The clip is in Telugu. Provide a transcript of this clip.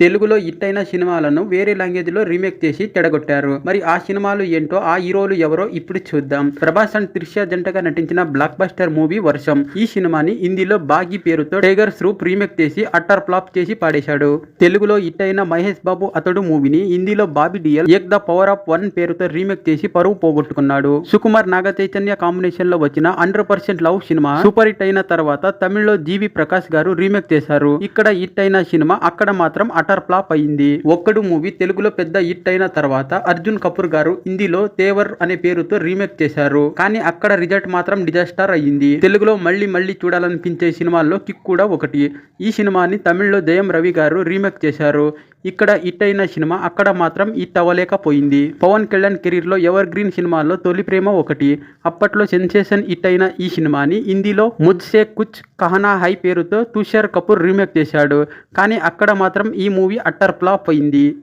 తెలుగులో హిట్ అయిన సినిమాలను వేరే లాంగ్వేజ్లో రీమేక్ చేసి తెడగొట్టారు మరి ఆ సినిమాలు ఏంటో ఆ హీరోలు ఎవరో ఇప్పుడు చూద్దాం. ప్రభాస్ అండ్ త్రిష జంటగా నటించిన బ్లాక్ బస్టర్ మూవీ వర్షం. ఈ సినిమాని హిందీలో బాగి పేరుతో టైగర్ శ్రూప్ రీమేక్ చేసి అట్టర్ ఫ్లాప్ చేసి పాడేశాడు. తెలుగులో హిట్ అయిన మహేష్ బాబు అతడు మూవీని హిందీలో Bobby Deol Ek the power of one పేరుతో రీమేక్ చేసి పరువు పోగొట్టుకున్నాడు. సుకుమార్ నాగ చైతన్య కాంబినేషన్లో వచ్చిన hundred percent love cinema super hit అయిన తర్వాత తమిళ్ళో జీవి ప్రకాష్ గారు రీమేక్ చేశారు. ఇక్కడ హిట్ అయిన సినిమా అక్కడ మాత్రం వాటర్ ఫ్లాప్ అయింది ఒక్కడు మూవీ తెలుగులో పెద్ద హిట్ అయిన తర్వాత అర్జున్ కపూర్ గారు హిందీలో తేవర్ అనే పేరుతో రీమేక్ చేశారు. కానీ అక్కడ రిజల్ట్ మాత్రం డిజాస్టర్ అయ్యింది. తెలుగులో మళ్ళీ మళ్ళీ చూడాలనిపించే సినిమాల్లో కిక్ కూడా ఒకటి. ఈ సినిమాని తమిళ్ళో జయం రవి గారు రీమేక్ చేశారు. ఇక్కడ హిట్ అయిన సినిమా అక్కడ మాత్రం హిట్ అవ్వలేకపోయింది పవన్ కళ్యాణ్ కెరీర్లో ఎవర్ గ్రీన్ సినిమాల్లో తొలి ప్రేమ ఒకటి. అప్పట్లో సెన్సేషన్ హిట్ అయిన ఈ సినిమాని హిందీలో ముజ్సే కుచ్ కహనా హై పేరుతో తుషార్ కపూర్ రీమేక్ చేశాడు. కానీ అక్కడ మాత్రం ఈ మూవీ అట్టర్ ఫ్లాప్ అయింది.